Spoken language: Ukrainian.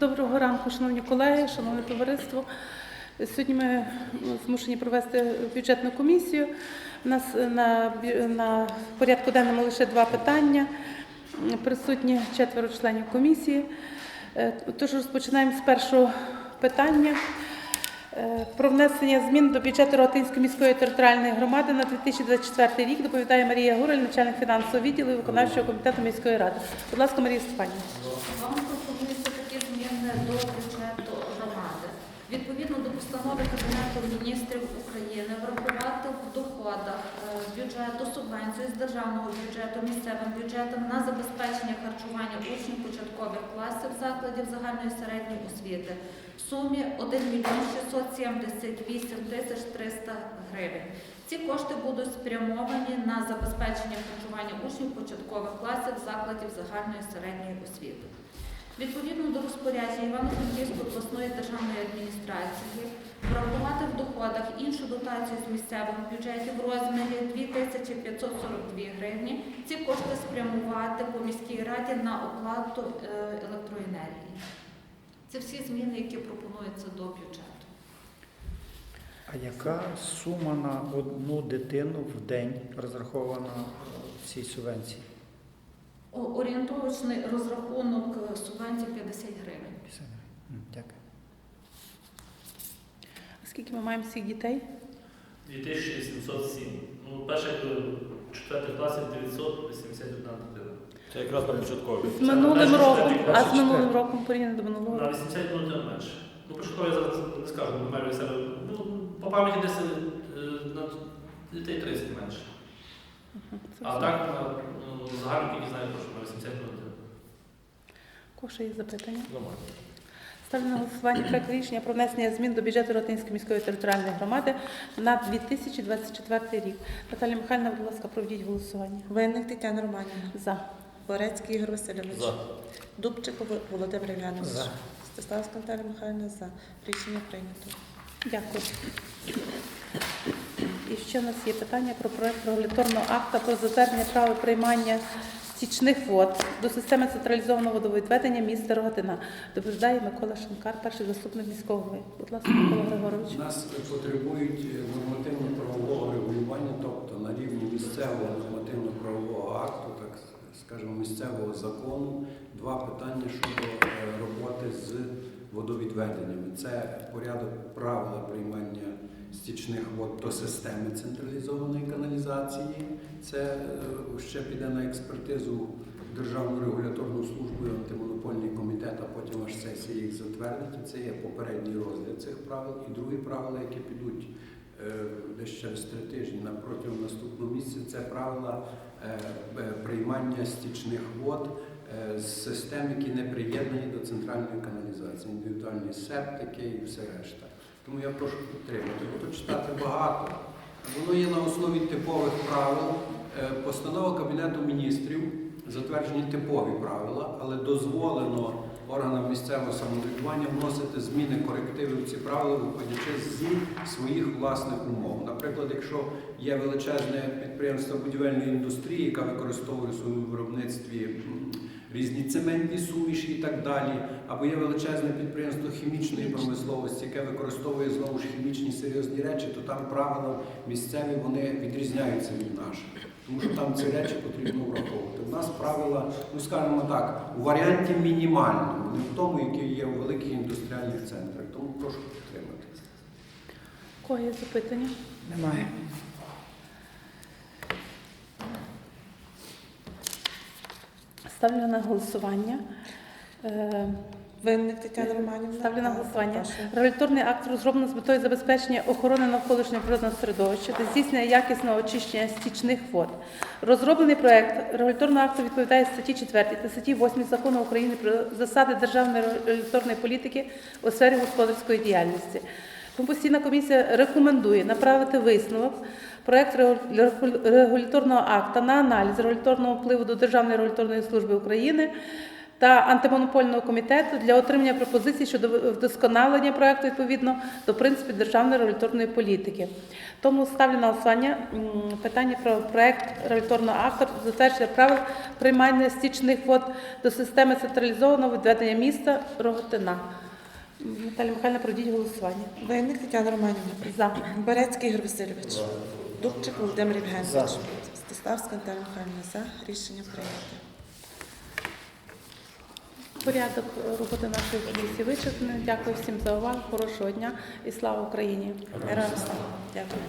Доброго ранку, шановні колеги, шановне товариство. Сьогодні ми змушені провести бюджетну комісію. У нас на, на порядку денному лише два питання. Присутні четверо членів комісії. Е, Тож розпочинаємо з першого питання. Е, Про внесення змін до бюджету Ротинської міської територіальної громади на 2024 рік доповідає Марія Гураль, начальник фінансового відділу і виконавчого комітету міської ради. Будь ласка, Марія Степанівна. Вам пропонується такі зміни до бюджету громади. Відповідно до постанови Кабінету міністрів України врахувати в доходах е, бюджету субвенцію з державного бюджету місцевим бюджетом на забезпечення харчування учнів початкових класів закладів загальної середньої освіти в сумі 1 мільйон 678 тисяч 300 гривень. Ці кошти будуть спрямовані на забезпечення харчування учнів початкових класів закладів загальної середньої освіти. Відповідно до розпорядження Івано-Франківської обласної державної адміністрації врахувати в доходах іншу дотацію з місцевих бюджетів в розмірі 2542 гривні. Ці кошти спрямувати по міській раді на оплату е, електроенергії. Це всі зміни, які пропонуються до бюджету. А яка сума на одну дитину в день розрахована в цій субвенції? Орієнтовочний розрахунок е, субвенції 50 гривень. 50 гривень. М, Дякую. Скільки ми маємо всіх дітей? 2707. Ну, перших до четвертих класів 981 дитина. Це якраз на початкові. З минулим роком, а з минулим роком порівняно до минулого На року. 80 дитин менше. Ну, початково я зараз не скажу, бо маю від себе. Ну, по пам'яті десь е, на дітей 30 менше. А так, на ну, загальну кількість знаю, що на 80 дитин. Кого ще є запитання? Ставлю на голосування проект рішення про внесення змін до бюджету Ротинської міської територіальної громади на 2024 рік. Наталія Михайлівна, будь ласка, проведіть голосування. Винник Тетяна Романівна. За. Борецький Ігор Васильович. За. Дубчик Володимир Євгенович. За. Стеславська Наталія Михайлівна за. Рішення прийнято. Дякую. І ще у нас є питання про проект регуляторного акта про затвердження права приймання стічних вод до системи централізованого водовідведення міста Рогатина. Доповідає Микола Шанкар, перший заступник міського. Будь ласка, Микола Григорович. Нас потребують нормативно-правового регулювання, тобто на рівні місцевого нормативно-правового акту, так скажімо, місцевого закону, два питання щодо е, роботи з водовідведеннями. Це порядок правила приймання стічних вод до системи централізованої каналізації. Це е, ще піде на експертизу Державну регуляторну службу і антимонопольний комітет, а потім аж сесія їх затвердить. Це є попередній розгляд цих правил. І другі правила, які підуть е, десь через три тижні протягом наступного місяця, це правила е, приймання стічних вод з систем, які не приєднані до центральної каналізації, індивідуальні септики і все решта. Тому я прошу підтримати. Буду читати багато. Воно є на основі типових правил. Е, Постанова Кабінету міністрів затверджені типові правила, але дозволено органам місцевого самоврядування вносити зміни, корективи в ці правила, виходячи зі своїх власних умов. Наприклад, якщо є величезне підприємство будівельної індустрії, яка використовує в своєму виробництві різні цементні суміші і так далі, або є величезне підприємство хімічної промисловості, яке використовує знову ж хімічні серйозні речі, то там правила місцеві вони відрізняються від наших. Тому що там ці речі потрібно враховувати. У нас правила, ну скажімо так, у варіанті мінімальному, не в тому, який є у великих індустріальних центрах. Тому прошу підтримати. Кого є запитання? Немає. Ставлю на голосування. Е, Винник Тетяна Романівна. Ставлю на голосування. Регуляторний акт розроблено з метою забезпечення охорони навколишнього природного середовища та здійснення якісного очищення стічних вод. Розроблений проект регуляторного акту відповідає статті 4 та статті 8 Закону України про засади державної регуляторної політики у сфері господарської діяльності. Тому постійна комісія рекомендує направити висновок проект регуляторного акта на аналіз регуляторного впливу до Державної регуляторної служби України та антимонопольного комітету для отримання пропозицій щодо вдосконалення проекту відповідно до принципів державної регуляторної політики. Тому ставлю на голосування питання про проект регуляторного акту затвердження правил приймання стічних вод до системи централізованого відведення міста Роготина. М, Наталя Михайлівна, проведіть голосування. Винник Тетяна Романівна. За. Берецький Ігор Васильович. Дубчик Володимир Євгенович. За. Стеславська Наталя Михайлівна. За. Рішення прийнято. Порядок роботи нашої комісії вичерпаний. Дякую всім за увагу. Хорошого дня і слава Україні! Героям слава. Дякую.